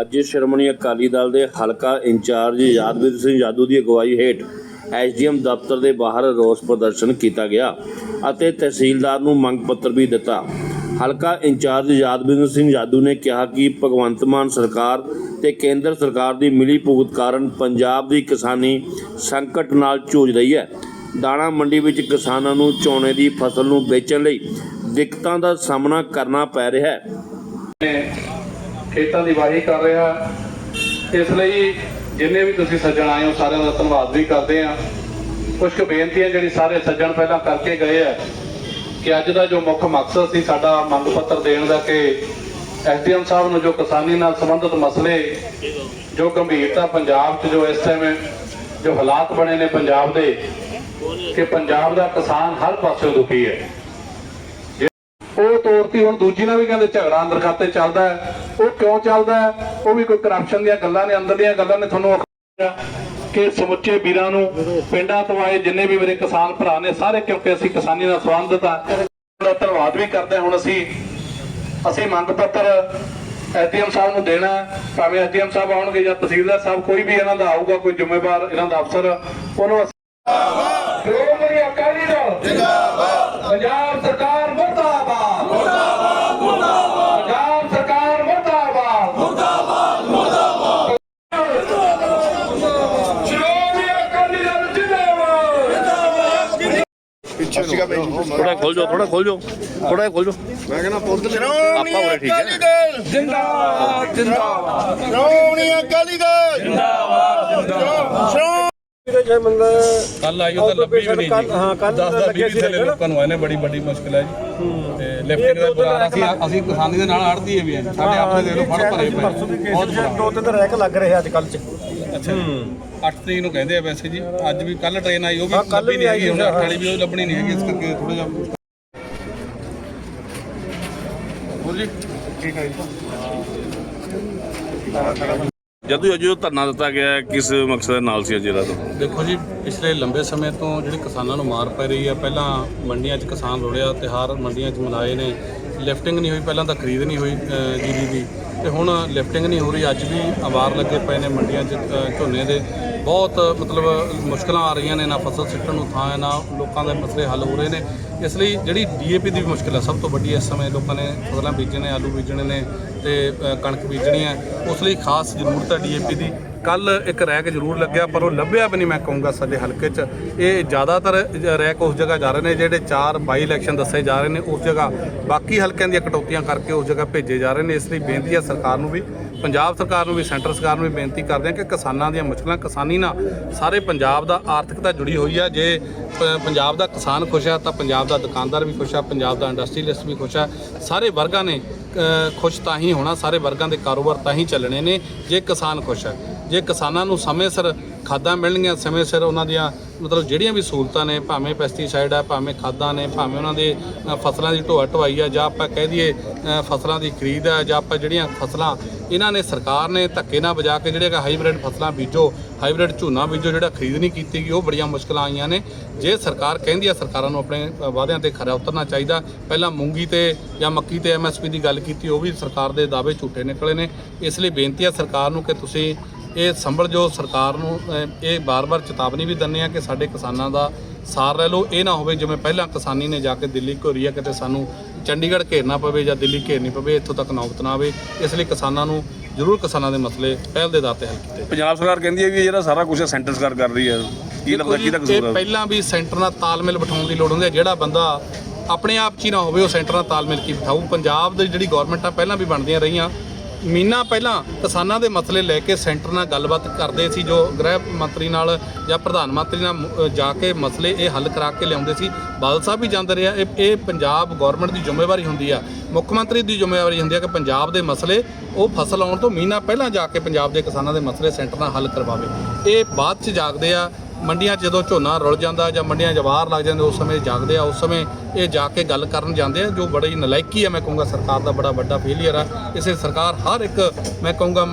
ਅੱਜ ਸ਼੍ਰੋਮਣੀ ਅਕਾਲੀ ਦਲ ਦੇ ਹਲਕਾ ਇੰਚਾਰਜ ਯਾਦਵਿੰਦਰ ਸਿੰਘ ਜਾਦੂ ਦੀ ਅਗਵਾਈ ਹੇਠ ਐਸਡੀਐਮ ਦਫ਼ਤਰ ਦੇ ਬਾਹਰ ਰੋਸ ਪ੍ਰਦਰਸ਼ਨ ਕੀਤਾ ਗਿਆ ਅਤੇ ਤਹਿਸੀਲਦਾਰ ਨੂੰ ਮੰਗ ਪੱਤਰ ਵੀ ਦਿੱਤਾ। ਹਲਕਾ ਇੰਚਾਰਜ ਯਾਦਵਿੰਦਰ ਸਿੰਘ ਜਾਦੂ ਨੇ ਕਿਹਾ ਕਿ ਭਗਵੰਤ ਮਾਨ ਸਰਕਾਰ ਤੇ ਕੇਂਦਰ ਸਰਕਾਰ ਦੀ ਮਿਲੀ ਭੁਗਤ ਕਾਰਨ ਪੰਜਾਬ ਦੀ ਕਿਸਾਨੀ ਸੰਕਟ ਨਾਲ ਜੂਝ ਰਹੀ ਹੈ। ਦਾਣਾ ਮੰਡੀ ਵਿੱਚ ਕਿਸਾਨਾਂ ਨੂੰ ਝੋਨੇ ਦੀ ਫਸਲ ਨੂੰ ਵੇਚਣ ਲਈ ਦਿੱਕਤਾਂ ਦਾ ਸਾਹਮਣਾ ਕਰਨਾ ਪੈ ਰਿਹਾ ਹੈ। ਖੇਤਾਂ ਦੀ ਵਾਹੀ ਕਰ ਰਿਹਾ। ਇਸ ਲਈ ਜਿੰਨੇ ਵੀ ਤੁਸੀਂ ਸੱਜਣ ਆਏ ਹੋ, ਸਾਰਿਆਂ ਦਾ ਧੰਨਵਾਦ ਵੀ ਕਰਦੇ ਆ ਕੁਝ ਕੁ ਬੇਨਤੀਆਂ ਜਿਹੜੀ ਸਾਰੇ ਸੱਜਣ ਪਹਿਲਾਂ ਕਰਕੇ ਗਏ ਆ ਕਿ ਅੱਜ ਦਾ ਜੋ ਮੁੱਖ ਮਕਸਦ ਸੀ ਸਾਡਾ ਮੰਗ ਪੱਤਰ ਦੇਣ ਦਾ ਕਿ ਐਸਡੀਐਮ ਸਾਹਿਬ ਨੂੰ ਜੋ ਕਿਸਾਨੀ ਨਾਲ ਸੰਬੰਧਿਤ ਮਸਲੇ, ਜੋ ਗੰਭੀਰਤਾ ਪੰਜਾਬ 'ਚ ਜੋ ਇਸ ਟਾਈਮ ਜੋ ਹਾਲਾਤ ਬਣੇ ਨੇ ਪੰਜਾਬ ਦੇ, ਕਿ ਪੰਜਾਬ ਦਾ ਕਿਸਾਨ ਹਰ ਪਾਸਿਓਂ ਦੁਖੀ ਹੈ। ਉਹ ਤੌਰ 'ਤੇ ਹੁਣ ਦੂਜੀ ਨਾਲ ਵੀ ਕਹਿੰਦੇ ਝਗੜਾ ਅੰਦਰ ਖਾਤੇ ਚੱਲਦਾ ਹੈ। ਉਹ ਕਿਉਂ ਚੱਲਦਾ ਉਹ ਵੀ ਕੋਈ ਕਰਪਸ਼ਨ ਦੀਆਂ ਗੱਲਾਂ ਨੇ ਅੰਦਰਲੀਆਂ ਗੱਲਾਂ ਨੇ ਤੁਹਾਨੂੰ ਕਿ ਸਮੁੱਚੇ ਵੀਰਾਂ ਨੂੰ ਪਿੰਡਾਂ ਤੋਂ ਆਏ ਜਿੰਨੇ ਵੀ ਮੇਰੇ ਕਿਸਾਨ ਭਰਾ ਨੇ ਸਾਰੇ ਕਿਉਂਕਿ ਅਸੀਂ ਕਿਸਾਨੀ ਨਾਲ ਸੰਬੰਧਿਤ ਆ ਦਾ ਧੰਨਵਾਦ ਵੀ ਕਰਦੇ ਹੁਣ ਅਸੀਂ ਅਸੀਂ ਮੰਗ ਪੱਤਰ ਐਸਡੀਐਮ ਸਾਹਿਬ ਨੂੰ ਦੇਣਾ। ਭਾਵੇਂ ਐਸਡੀਐਮ ਸਾਹਿਬ ਆਉਣਗੇ ਜਾਂ ਤਹਿਸੀਲਦਾਰ ਸਾਹਿਬ ਕੋਈ ਵੀ ਇਹਨਾਂ ਦਾ ਆਊਗਾ ਕੋਈ ਜ਼ਿੰਮੇਵਾਰ ਇਹਨਾਂ ਦਾ ਅਫਸਰ ਉਹਨੂੰ ਅਕਾਲੀ ਦਲ ਜਿੰਦਾਬਾਦ! ਪੰਜਾਬ ਥੋੜਾ ਖੋਲ ਜਾਓ ਥੋੜਾ ਖੋਲ ਜਾਓ ਥੋੜਾ ਖੋਲ ਜਾਓ। ਮੈਂ ਕਹਿੰਦਾ ਪੁੱਤ ਆਪਾਂ ਉਰੇ ਠੀਕ ਹੈ। ਜਿੰਦਾਬਾਦ ਜਿੰਦਾਬਾਦ। ਸ਼੍ਰੋਮਣੀ ਅਕਾਲੀ ਦਲ। ਕੱਲ ਆਈ ਉਹ ਤਾਂ ਲੱਭੀ ਵੀ ਨਹੀਂ ਜੀ। ਹਾਂ ਕੱਲ 10 10 20 ਥੱਲੇ ਲੋਕਾਂ ਨੂੰ ਆਏ ਨੇ ਬੜੀ ਵੱਡੀ ਮੁਸ਼ਕਲ ਹੈ ਜੀ। ਤੇ ਲਿਫਟਿੰਗ ਦਾ ਬੁਰਾ ਅਸੀਂ ਅਸੀਂ ਕਿਸਾਨੀ ਦੇ ਨਾਲ ਅੜਦੀ ਵੀ ਹਾਂ। ਸਾਡੇ ਆਪਣੇ ਦੇ ਲੋ ਫੜ ਭਰੇ ਪਏ। ਬਹੁਤ ਦੋ ਤਿੰਨ ਰੈਕ ਲੱਗ ਰਹੇ ਅੱਜ ਕੱਲ ਚ। ਅੱਛਾ 8 ਤਰੀਕ ਨੂੰ ਕਹਿੰਦੇ ਆ ਵੈਸੇ ਜੀ। ਅੱਜ ਵੀ ਕੱਲ ਟ੍ਰੇਨ ਆਈ ਉਹ ਵੀ ਹਾਂ, ਲੱਭੀ ਵੀ ਨਹੀਂ ਹੈਗੀ ਆਈ ਹੁਣ ਹੈ, 8 ਵਾਲੀ ਵੀ ਉਹ ਲੱਭਣੀ ਨਹੀਂ ਹੈਗੀ ਇਸ ਕਰਕੇ ਥੋੜਾ ਜਿਹਾ ਹੋਰ ਜੀ। ਜਦੋਂ ਜਦੋਂ ਧਰਨਾ ਦਿੱਤਾ ਗਿਆ ਹੈ, ਕਿਸ ਮਕਸਦ ਨਾਲ ਸੀ ਜਿਹੜਾ ਤੋਂ ਦੇਖੋ ਜੀ ਪਿਛਲੇ ਲੰਬੇ ਸਮੇਂ ਤੋਂ ਜਿਹੜੀ ਕਿਸਾਨਾਂ ਨੂੰ ਮਾਰ ਪੈ ਰਹੀ ਹੈ ਪਹਿਲਾਂ ਮੰਡੀਆਂ 'ਚ ਕਿਸਾਨ ਰੁੜਿਆ ਤਿਹਾਰ ਮੰਡੀਆਂ 'ਚ ਮਨਾਏ ਨੇ ਲਿਫਟਿੰਗ ਨਹੀਂ ਹੋਈ, ਪਹਿਲਾਂ ਤਾਂ ਖਰੀਦ ਨਹੀਂ ਹੋਈ ਜੀਰੀ ਦੀ। ਤੇ ਹੁਣ ਲਿਫਟਿੰਗ ਨਹੀਂ ਹੋ ਰਹੀ, ਅੱਜ ਵੀ ਅਵਾਰ ਲੱਗੇ ਪਏ ਨੇ ਮੰਡੀਆਂ 'ਚ ਝੋਨੇ ਦੇ। ਬਹੁਤ, ਮਤਲਬ, ਮੁਸ਼ਕਲਾਂ ਆ ਰਹੀਆਂ ਨੇ, ਨਾ ਫਸਲ ਸਿੱਟਣ ਨੂੰ ਥਾਂ ਹੈ, ਨਾ ਲੋਕਾਂ ਦੇ ਮਸਲੇ ਹੱਲ ਹੋ ਰਹੇ ਨੇ। ਇਸ ਲਈ ਜਿਹੜੀ ਡੀਏਪੀ ਦੀ ਵੀ ਮੁਸ਼ਕਲ ਹੈ, ਸਭ ਤੋਂ ਵੱਡੀ ਇਸ ਸਮੇਂ ਲੋਕਾਂ ਨੇ ਫਸਲਾਂ ਬੀਜਣੇ ਨੇ ਆਲੂ ਬੀਜਣੇ ਨੇ ਤੇ ਕਣਕ ਬੀਜਣੀ ਹੈ। ਉਸ ਲਈ ਖਾਸ ਜ਼ਰੂਰਤ ਹੈ ਡੀਏਪੀ ਦੀ। ਕੱਲ ਇੱਕ ਰੈਕ ਜ਼ਰੂਰ ਲੱਗਿਆ, ਪਰ ਉਹ ਲੱਭਿਆ ਵੀ ਨਹੀਂ ਮੈਂ ਕਹੂੰਗਾ ਸਾਡੇ ਹਲਕੇ 'ਚ। ਇਹ ਜ਼ਿਆਦਾਤਰ ਰੈਕ ਉਸ ਜਗ੍ਹਾ ਜਾ ਰਹੇ ਨੇ, ਜਿਹੜੇ ਚਾਰ ਬਾਈ ਇਲੈਕਸ਼ਨ ਦੱਸੇ ਜਾ ਰਹੇ ਨੇ, ਉਸ ਜਗ੍ਹਾ ਬਾਕੀ ਹਲਕਿਆਂ ਦੀਆਂ ਕਟੌਤੀਆਂ ਕਰਕੇ ਉਸ ਜਗ੍ਹਾ ਭੇਜੇ ਜਾ ਰਹੇ ਨੇ। ਇਸ ਲਈ ਬੇਨਤੀ ਹੈ ਸਰਕਾਰ ਨੂੰ ਵੀ, ਪੰਜਾਬ ਸਰਕਾਰ ਨੂੰ ਵੀ, ਸੈਂਟਰ ਸਰਕਾਰ ਨੂੰ ਵੀ ਬੇਨਤੀ ਕਰਦੇ ਹਾਂ ਕਿ ਕਿਸਾਨਾਂ ਦੀਆਂ ਮੁਸ਼ਕਲਾਂ, ਕਿਸਾਨੀ ਨਾਲ ਸਾਰੇ ਪੰਜਾਬ ਦਾ ਆਰਥਿਕਤਾ ਜੁੜੀ ਹੋਈ ਆ। ਜੇ ਪੰਜਾਬ ਦਾ ਕਿਸਾਨ ਖੁਸ਼ ਹੈ ਤਾਂ ਪੰਜਾਬ ਦਾ ਦੁਕਾਨਦਾਰ ਵੀ ਖੁਸ਼ ਹੈ ਪੰਜਾਬ ਦਾ ਇੰਡਸਟਰੀਲਿਸਟ ਵੀ ਖੁਸ਼ ਹੈ ਸਾਰੇ ਵਰਗਾਂ ਨੇ ਖੁਸ਼ ਤਾਂ ਹੀ ਹੋਣਾ, ਸਾਰੇ ਵਰਗਾਂ ਦੇ ਕਾਰੋਬਾਰ ਤਾਂ ਹੀ ਚੱਲਣੇ ਨੇ, ਜੇ ਕਿਸਾਨ ਖੁਸ਼ ਹੈ ਜੇ ਕਿਸਾਨਾਂ ਨੂੰ ਸਮੇਂ ਸਿਰ ਖਾਦਾਂ ਮਿਲਣਗੀਆਂ, ਸਮੇਂ ਸਿਰ ਉਹਨਾਂ ਦੀਆਂ ਮਤਲਬ ਜਿਹੜੀਆਂ ਵੀ ਸਹੂਲਤਾਂ ਨੇ, ਭਾਵੇਂ ਪੈਸਟੀਸਾਈਡ ਆ, ਭਾਵੇਂ ਖਾਦਾਂ ਨੇ, ਭਾਵੇਂ ਉਹਨਾਂ ਦੇ ਫਸਲਾਂ ਦੀ ਢੋਆ ਢਵਾਈ ਆ, ਜਾਂ ਆਪਾਂ ਕਹਿ ਦਈਏ ਫਸਲਾਂ ਦੀ ਖਰੀਦ ਆ, ਜਾਂ ਆਪਾਂ ਜਿਹੜੀਆਂ ਫਸਲਾਂ ਇਹਨਾਂ ਨੇ ਸਰਕਾਰ ਨੇ ਧੱਕੇ ਨਾਲ ਵਜਾ ਕੇ ਜਿਹੜੇ ਹਾਈਬ੍ਰਿਡ ਫਸਲਾਂ ਬੀਜੋ, ਹਾਈਬ੍ਰਿਡ ਝੋਨਾ ਬੀਜੋ, ਜਿਹੜਾ ਖਰੀਦ ਨਹੀਂ ਕੀਤੀ ਗਈ, ਉਹ ਬੜੀਆਂ ਮੁਸ਼ਕਲਾਂ ਆਈਆਂ ਨੇ। ਜੇ ਸਰਕਾਰ ਕਹਿੰਦੀ ਆ, ਸਰਕਾਰਾਂ ਨੂੰ ਆਪਣੇ ਵਾਅਦਿਆਂ ਤੇ ਖਰਾ ਉਤਰਨਾ ਚਾਹੀਦਾ। ਪਹਿਲਾਂ ਮੂੰਗੀ ਤੇ ਜਾਂ ਮੱਕੀ ਤੇ ਐਮਐਸਪੀ ਦੀ ਗੱਲ ਕੀਤੀ, ਉਹ ਵੀ ਸਰਕਾਰ ਦੇ ਦਾਅਵੇ ਝੂਠੇ ਨਿਕਲੇ ਨੇ। ਇਸ ਲਈ ਬੇਨਤੀ ਆ ਸਰਕਾਰ ਨੂੰ ਕਿ ਤੁਸੀਂ ਇਹ ਸੰਭਲ ਜੋ ਸਰਕਾਰ ਨੂੰ ਇਹ ਬਾਰ-ਬਾਰ ਚੇਤਾਵਨੀ ਵੀ ਦਿੰਦੇ ਆ ਕਿ ਸਾਡੇ ਕਿਸਾਨਾਂ ਦਾ ਸਾਰ ਲੈ ਲਓ। ਇਹ ਨਾ ਹੋਵੇ ਜਿਵੇਂ ਪਹਿਲਾਂ ਕਿਸਾਨੀ ਨੇ ਜਾ ਕੇ ਦਿੱਲੀ ਘੋਰੀ ਆ ਕਿਤੇ ਸਾਨੂੰ ਚੰਡੀਗੜ੍ਹ ਘੇਰਨਾ ਪਵੇ ਜਾਂ ਦਿੱਲੀ ਘੇਰਨੀ ਪਵੇ ਇੱਥੋਂ ਤੱਕ ਨੌਬਤ ਨਾ ਆਵੇ। ਇਸ ਲਈ ਕਿਸਾਨਾਂ ਨੂੰ ਜ਼ਰੂਰ ਕਿਸਾਨਾਂ ਦੇ ਮਸਲੇ ਪਹਿਲ ਦੇ ਦਾਤੇ ਹੱਲ ਕੀਤੇ ਪੰਜਾਬ ਸਰਕਾਰ ਕਹਿੰਦੀ ਹੈ ਵੀ ਇਹ ਜਿਹੜਾ ਸਾਰਾ ਕੁਝ ਸੈਂਟਰ ਸਰਕਾਰ ਕਰ ਰਹੀ ਹੈ। ਕੀ ਲੱਗਦਾ ਇਹ ਕਸੂਰ ਹੈ ਪਹਿਲਾਂ ਵੀ ਸੈਂਟਰ ਨਾਲ ਤਾਲਮੇਲ ਬਿਠਾਉਣ ਦੀ ਲੋੜ ਹੁੰਦੀ ਹੈ। ਜਿਹੜਾ ਬੰਦਾ ਆਪਣੇ ਆਪ 'ਚ ਹੀ ਨਾ ਹੋਵੇ ਉਹ ਸੈਂਟਰ ਨਾਲ ਤਾਲਮੇਲ ਕੀ ਬਿਠਾਊ? ਪੰਜਾਬ ਦੀ ਜਿਹੜੀ ਗਵਰਨਮੈਂਟ ਆ ਪਹਿਲਾਂ ਵੀ ਬਣਦੀਆਂ ਰਹੀਆਂ। ਮਹੀਨਾ ਪਹਿਲਾਂ ਕਿਸਾਨਾਂ ਦੇ ਮਸਲੇ ਲੈ ਕੇ ਸੈਂਟਰ ਨਾਲ ਗੱਲਬਾਤ ਕਰਦੇ ਸੀ, ਜੋ ਗ੍ਰਹਿ ਮੰਤਰੀ ਨਾਲ ਜਾਂ ਪ੍ਰਧਾਨ ਮੰਤਰੀ ਨਾਲ ਜਾ ਕੇ ਮਸਲੇ ਇਹ ਹੱਲ ਕਰਾ ਕੇ ਲਿਆਉਂਦੇ ਸੀ। ਬਾਦਲ ਸਾਹਿਬ ਵੀ ਜਾਂਦੇ ਰਿਹਾ ਇਹ ਇਹ ਪੰਜਾਬ ਗਵਰਨਮੈਂਟ ਦੀ ਜ਼ਿੰਮੇਵਾਰੀ ਹੁੰਦੀ ਆ। ਮੁੱਖ ਮੰਤਰੀ ਦੀ ਜ਼ਿੰਮੇਵਾਰੀ ਹੁੰਦੀ ਆ ਕਿ ਪੰਜਾਬ ਦੇ ਮਸਲੇ ਉਹ ਫਸਲ ਆਉਣ ਤੋਂ ਮਹੀਨਾ ਪਹਿਲਾਂ ਜਾ ਕੇ ਪੰਜਾਬ ਦੇ ਕਿਸਾਨਾਂ ਦੇ ਮਸਲੇ ਸੈਂਟਰ ਨਾਲ ਹੱਲ ਕਰਵਾਵੇ। ਇਹ ਬਾਅਦ ਚ ਜਾਗਦੇ ਆ। ਮੰਡੀਆਂ 'ਚ ਜਦੋਂ ਝੋਨਾ ਰੁਲ ਜਾਂਦਾ ਜਾਂ ਮੰਡੀਆਂ 'ਚ ਜਵਾਰ ਲੱਗ ਜਾਂਦੇ, ਉਸ ਸਮੇਂ ਜਾਗਦੇ ਆ। ਉਸ ਸਮੇਂ ਇਹ ਜਾ ਕੇ ਗੱਲ ਕਰਨ ਜਾਂਦੇ ਆ ਜੋ ਬੜੀ ਨਲਾਇਕੀ ਹੈ ਮੈਂ ਕਹੂੰਗਾ ਸਰਕਾਰ ਦਾ ਬੜਾ ਵੱਡਾ ਫੇਲਿਅਰ ਆ। ਇਸੇ ਸਰਕਾਰ ਹਰ ਇੱਕ ਮੈਂ ਕਹੂੰਗਾ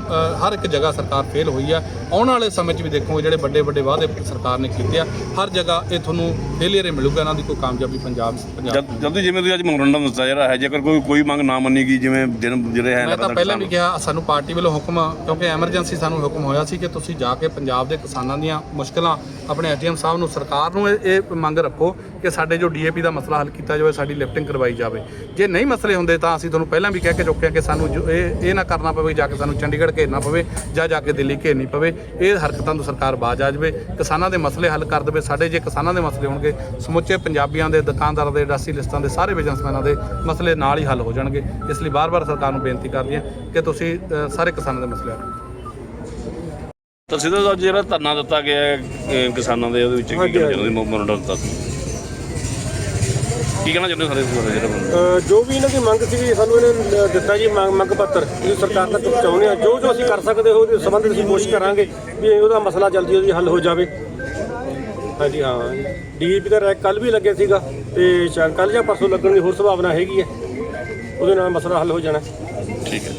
ਹਰ ਇੱਕ ਜਗ੍ਹਾ ਸਰਕਾਰ ਫੇਲ ਹੋਈ ਆ। ਆਉਣ ਵਾਲੇ ਸਮੇਂ 'ਚ ਵੀ ਦੇਖੋਗੇ ਜਿਹੜੇ ਵੱਡੇ ਵੱਡੇ ਵਾਅਦੇ ਸਰਕਾਰ ਨੇ ਕੀਤੇ ਆ ਹਰ ਜਗ੍ਹਾ ਇਹ ਤੁਹਾਨੂੰ ਫੇਲਿਅਰ ਹੀ ਮਿਲੂਗਾ ਇਹਨਾਂ ਦੀ ਕੋਈ ਕਾਮਯਾਬੀ ਪੰਜਾਬ ਪੰਜਾਬ ਜਦ ਜਲਦੀ ਜਿਵੇਂ ਤੁਸੀਂ ਅੱਜ ਮੈਮੋਰੰਡਮ ਦਿੱਤਾ ਜਿਹੜਾ ਹੈ ਜੇਕਰ ਕੋਈ ਕੋਈ ਮੰਗ ਨਾ ਮੰਨੀ ਗਈ ਜਿਵੇਂ ਦਿਨ ਜਿਹੜੇ ਹੈ ਮੈਂ ਤਾਂ ਪਹਿਲਾਂ ਵੀ ਕਿਹਾ ਸਾਨੂੰ ਪਾਰਟੀ ਵੱਲੋਂ ਹੁਕਮ ਕਿਉਂਕਿ ਐਮਰਜੈਂਸੀ ਸਾਨੂੰ ਹੁਕਮ ਹੋਇਆ ਸੀ ਕਿ ਤੁਸੀਂ ਜਾ ਕੇ ਪੰਜਾਬ ਦੇ ਕਿਸਾਨਾਂ ਦੀਆਂ ਮੁਸ਼ਕਲਾਂ ਆਪਣੇ ਐਸਡੀਐਮ ਸਾਹਿਬ ਨੂੰ ਸਰਕਾਰ ਨੂੰ ਇਹ ਇਹ ਮੰਗ ਰੱਖੋ ਕਿ ਸਾਡੇ ਜੋ ਡੀਏਪੀ ਦਾ ਮਸਲਾ ਹੱਲ ਕੀਤਾ ਜਾਵੇ ਸਾਡੀ ਲਿਫਟਿੰਗ ਕਰਵਾਈ ਜਾਵੇ। ਜੇ ਨਹੀਂ ਮਸਲੇ ਹੁੰਦੇ ਤਾਂ ਅਸੀਂ ਤੁਹਾਨੂੰ ਪਹਿਲਾਂ ਵੀ ਕਹਿ ਕੇ ਚੁੱਕੇ ਹਾਂ ਕਿ ਸਾਨੂੰ ਜੋ ਇਹ ਇਹ ਨਾ ਕਰਨਾ ਪਵੇ ਜਾ ਕੇ ਸਾਨੂੰ ਚੰਡੀਗੜ੍ਹ ਘੇਰਨਾ ਪਵੇ ਜਾਂ ਜਾ ਕੇ ਦਿੱਲੀ ਘੇਰਨੀ ਪਵੇ। ਇਹ ਹਰਕਤਾਂ ਤੋਂ ਸਰਕਾਰ ਬਾਜ ਆ ਜਾਵੇ। ਕਿਸਾਨਾਂ ਦੇ ਮਸਲੇ ਹੱਲ ਕਰ ਦੇਵੇ। ਸਾਡੇ ਜੇ ਕਿਸਾਨਾਂ ਦੇ ਮਸਲੇ ਹੋਣਗੇ ਸਮੁੱਚੇ ਪੰਜਾਬੀਆਂ ਦੇ ਦੁਕਾਨਦਾਰਾਂ ਦੇ ਇੰਡਸਟਰੀ ਲਿਸਟਾਂ ਦੇ ਸਾਰੇ ਬਿਜ਼ਨਸਮੈਨਾਂ ਦੇ ਮਸਲੇ ਨਾਲ ਹੀ ਹੱਲ ਹੋ ਜਾਣਗੇ। ਇਸ ਲਈ ਬਾਰ-ਬਾਰ ਸਰਕਾਰ ਨੂੰ ਬੇਨਤੀ ਕਰਦੀ ਹਾਂ ਕਿ ਤੁਸੀਂ ਸਾਰੇ ਕਿਸਾਨਾਂ ਦੇ ਮਸਲੇ ਤਾਂ ਸਿੱਧਾ ਜਿਹੜਾ ਧਰਨਾ ਦਿੱਤਾ ਗਿਆ ਕਿਸਾਨਾਂ ਦੇ ਉਹਦੇ ਵਿੱਚ ਕੀ ਕਹਿਣਾ ਚਾਹੁੰਦੇ ਮੈਮੋਰੰਡਮ ਦਿੱਤਾ ਕੀ ਕਹਿਣਾ ਚਾਹੁੰਦੇ ਸਾਰੇ ਸਾਰੇ ਜਿਹੜਾ ਅ, ਜੋ ਵੀ ਇਹਨਾਂ ਦੀ ਮੰਗ ਸੀ ਸਾਨੂੰ ਇਹਨਾਂ ਅ, ਦਿੱਤਾ ਜੀ ਮੰਗ ਮੰਗ ਪੱਤਰ। ਇਹ ਸਰਕਾਰ ਤੱਕ ਪਹੁੰਚਾਉਂਦੇ ਆ ਜੋ ਜੋ ਅਸੀਂ ਕਰ ਸਕਦੇ ਹੋ ਉਹਦੇ ਸੰਬੰਧ ਵਿੱਚ ਅਸੀਂ ਕੋਸ਼ਿਸ਼ ਕਰਾਂਗੇ ਵੀ ਉਹਦਾ ਮਸਲਾ ਜਲਦੀ ਜਲਦੀ ਹੱਲ ਹੋ ਜਾਵੇ। ਹਾਂਜੀ ਹਾਂ। ਡੀਏਪੀ ਦਾ ਰੈਕ ਕੱਲ ਵੀ ਲੱਗਿਆ ਸੀਗਾ ਤੇ ਸ਼ਾਇਦ ਕੱਲ ਜਾਂ ਪਰਸੋਂ ਲੱਗਣ ਦੀ ਹੋਰ ਸੰਭਾਵਨਾ ਹੈਗੀ ਹੈ। ਉਹਦੇ ਨਾਲ ਮਸਲਾ ਹੱਲ ਹੋ ਜਾਣਾ। ਠੀਕ ਹੈ।